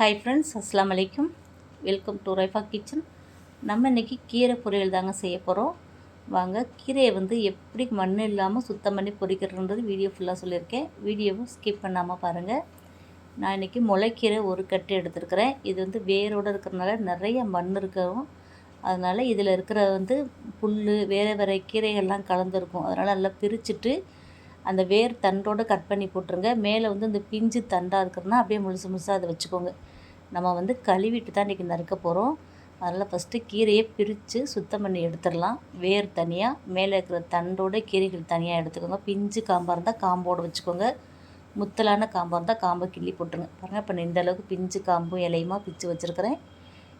Hi friends அஸ்லாம் அலைக்கும் welcome to Raifa kitchen நம்ம இன்றைக்கி கீரை பொரியல் தாங்க செய்ய போகிறோம் வாங்க கீரையை வந்து எப்படி மண் இல்லாமல் சுத்தம் பண்ணி பொரிக்கிறதுன்றது வீடியோ ஃபுல்லாக சொல்லியிருக்கேன். வீடியோவும் ஸ்கிப் பண்ணாமல் பாருங்கள் நான் இன்றைக்கி முளைக்கீரை ஒரு கட்டு எடுத்துருக்கிறேன். இது வந்து வேரோடு இருக்கிறனால நிறைய மண் இருக்கவும் அதனால் இதில் இருக்கிற வந்து புல் வேறு வேறு கீரைகள்லாம் கலந்துருக்கும். அதனால் நல்லா பிரிச்சுட்டு அந்த வேர் தண்டோடு கட் பண்ணி போட்டுருங்க. மேலே வந்து இந்த பிஞ்சு தண்டாக இருக்கிறதுனா அப்படியே முழுசு முழுசாக அதை வச்சுக்கோங்க. நம்ம வந்து கழுவிட்டு தான் இன்றைக்கி நறுக்க போகிறோம் அதனால் ஃபஸ்ட்டு கீரையை பிரித்து சுத்தம் பண்ணி எடுத்துடலாம். வேர் தனியாக மேலே இருக்கிற தண்டோட கீரைகள் தனியாக எடுத்துக்கோங்க. பிஞ்சு காம்பாக இருந்தால் காம்போடு வச்சுக்கோங்க. முத்தலான காம்பாக இருந்தால் காம்பை கிள்ளி போட்டுருங்க. பாருங்கள் இப்போ நான் இந்த அளவுக்கு பிஞ்சு காம்பும் இலையுமா பிச்சு வச்சுருக்கிறேன்.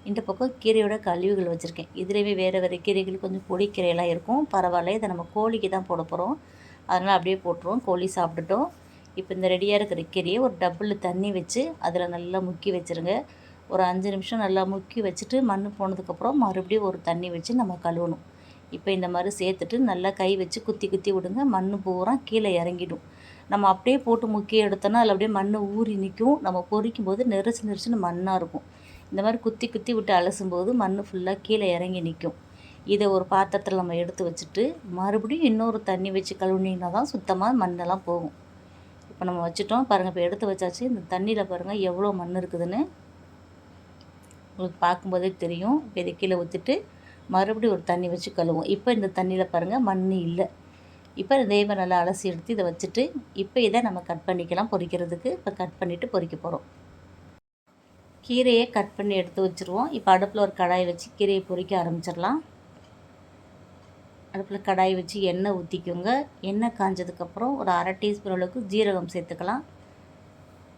இந்த பக்கம் கீரையோட கழிவுகள் வச்சுருக்கேன். இதுலேயுமே வேறு வேறு கீரைகள் கொஞ்சம் பொடி கீரையெல்லாம் இருக்கும். பரவாயில்ல இதை நம்ம கோழிக்கு தான் போட போகிறோம் அதனால் அப்படியே போட்டுருவோம். கோழி சாப்பிட்டுட்டோம். இப்போ இந்த ரெடியாக இருக்கிற கீரையை ஒரு டப்பில் தண்ணி வச்சு அதில் நல்லா முக்கி வச்சுருங்க. ஒரு அஞ்சு நிமிஷம் நல்லா முக்கி வச்சுட்டு மண் போனதுக்கப்புறம் மறுபடியும் ஒரு தண்ணி வச்சு நம்ம கழுவணும். இப்போ இந்த மாதிரி சேர்த்துட்டு நல்லா கை வச்சு குத்தி குத்தி விடுங்க. மண் பூரா கீழே இறங்கிடும். நம்ம அப்படியே போட்டு முக்கி எடுத்தோன்னா அதில் அப்படியே மண் ஊறி நிற்கும். நம்ம பொரிக்கும் போது நெரிசு நெரிசுன்னு மண்ணாக இருக்கும். இந்த மாதிரி குத்தி குத்தி விட்டு அலசும்போது மண் ஃபுல்லாக கீழே இறங்கி நிற்கும். இதை ஒரு பாத்திரத்தில் நம்ம எடுத்து வச்சுட்டு மறுபடியும் இன்னொரு தண்ணி வச்சு கழுவுனீங்கன்னா தான் சுத்தமாக மண்ணெல்லாம் போகும். இப்போ நம்ம வச்சுட்டோம். பாருங்கள் இப்போ எடுத்து வச்சாச்சு. இந்த தண்ணியில் பாருங்கள் எவ்வளோ மண் இருக்குதுன்னு உங்களுக்கு பார்க்கும்போதே தெரியும். இப்போ இதை கீழே ஊற்றிட்டு மறுபடியும் ஒரு தண்ணி வச்சு கழுவும் இப்போ இந்த தண்ணியில் பாருங்கள் மண் இல்லை. இப்போ இதே நல்லா அலசி எடுத்து இதை வச்சுட்டு இப்போ இதை நம்ம கட் பண்ணிக்கலாம் பொரிக்கிறதுக்கு இப்போ கட் பண்ணிவிட்டு பொரிக்க போகிறோம் கீரையை கட் பண்ணி எடுத்து வச்சுருவோம். இப்போ அடுப்பில் ஒரு கடாயை வச்சு கீரையை பொரிக்க ஆரம்பிச்சிடலாம். அடுப்பில் கடாய் வச்சு எண்ணெய் ஊற்றிக்கோங்க எண்ணெய் காஞ்சதுக்கப்புறம் ஒரு அரை டீஸ்பூன் அளவுக்கு ஜீரகம் சேர்த்துக்கலாம்.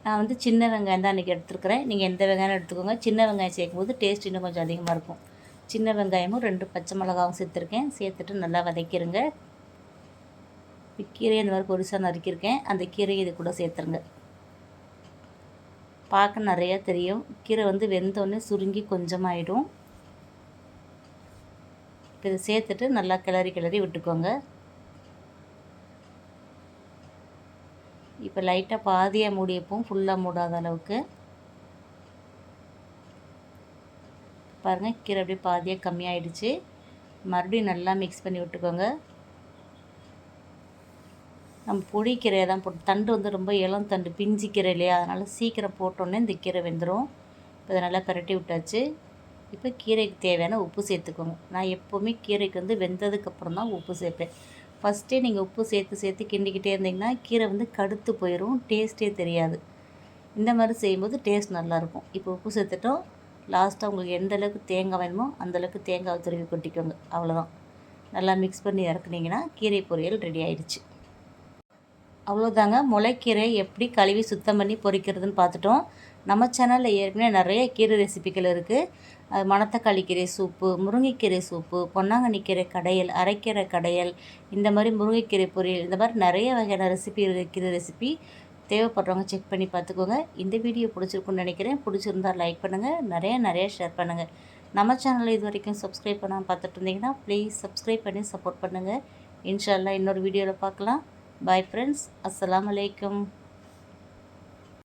நான் வந்து சின்ன வெங்காயம் தான் இன்றைக்கி எடுத்துருக்கிறேன். நீங்கள் எந்த வெங்காயம் எடுத்துக்கோங்க. சின்ன வெங்காயம் சேர்க்கும்போது டேஸ்ட் இன்னும் கொஞ்சம் அதிகமாக இருக்கும். சின்ன வெங்காயமும் ரெண்டு பச்சை மிளகாவும் சேர்த்துருக்கேன். சேர்த்துட்டு நல்லா வதக்கிடுங்க கீரை இந்த மாதிரி பொரிசாக நறுக்கியிருக்கேன். அந்த கீரையை இது கூட சேர்த்துருங்க. பார்க்க நிறையா தெரியும். கீரை வந்து வெந்தோடனே சுருங்கி கொஞ்சமாயிடும். இது சேர்த்துட்டு நல்லா கிளறி கிளறி விட்டுக்கோங்க. இப்போ லைட்டாக பாதியாக மூடியப்போம் ஃபுல்லாக மூடாத அளவுக்கு. பாருங்கள் கீரை அப்படியே பாதியாக கம்மியாயிடுச்சு. மறுபடியும் நல்லா மிக்ஸ் பண்ணி விட்டுக்கோங்க. நம்ம பொடி கீரையை தான் போட்டு தண்டு வந்து ரொம்ப இளம் தண்டு பிஞ்சு கீரை இல்லையா? அதனால் சீக்கிரம் போட்டோன்னே இந்த கீரை வெந்துடும் இப்போ அதை நல்லா பரட்டி விட்டாச்சு. இப்போ கீரைக்கு தேவையான உப்பு சேர்த்துக்கோங்க. நான் எப்போவுமே கீரைக்கு வந்து வெந்ததுக்கப்புறம் தான் உப்பு சேர்ப்பேன். ஃபஸ்ட்டே நீங்கள் உப்பு சேர்த்து சேர்த்து கிண்டிக்கிட்டே இருந்தீங்கன்னா கீரை வந்து கடுத்து போயிடும் டேஸ்ட்டே தெரியாது. இந்த மாதிரி செய்யும்போது டேஸ்ட் நல்லாயிருக்கும். இப்போ உப்பு சேர்த்துட்டோம். லாஸ்ட்டாக உங்களுக்கு எந்த அளவுக்கு தேங்காய் வேணுமோ அந்தளவுக்கு தேங்காய் துருவி கொட்டிக்கோங்க. அவ்வளோதான் நல்லா மிக்ஸ் பண்ணி இறக்குனீங்கன்னா கீரை பொரியல் ரெடி ஆயிடுச்சு. அவ்வளோதாங்க முளைக்கீரை எப்படி கழுவி சுத்தம் பண்ணி பொரிக்கிறதுன்னு பார்த்துட்டோம். நம்ம சேனலில் ஏற்கனவே நிறைய கீரை ரெசிபிகள் இருக்குது மணத்தக்காளி கீரை சூப்பு முருங்கைக்கீரை சூப்பு பொன்னாங்கண்ணி கீரை கடையல் அரைக்கீரை கடையல் இந்த மாதிரி முருங்கைக்கீரை பொரியல் இந்த மாதிரி நிறைய வகையான ரெசிபி இருக்குது கீரை ரெசிபி தேவைப்படுறவங்க செக் பண்ணி பார்த்துக்கோங்க. இந்த வீடியோ பிடிச்சிருக்குன்னு நினைக்கிறேன். பிடிச்சிருந்தால் லைக் பண்ணுங்கள் நிறைய நிறைய ஷேர் பண்ணுங்கள் நம்ம சேனலில் இது வரைக்கும் சப்ஸ்கிரைப் பண்ணாமல் பார்த்துட்டு இருந்தீங்கன்னா ப்ளீஸ் சப்ஸ்கிரைப் பண்ணி சப்போர்ட் பண்ணுங்கள் இன்ஷால்லா இன்னொரு வீடியோவில் பார்க்கலாம். பாய் ஃப்ரெண்ட்ஸ் அஸ்லாம் வலைக்கம்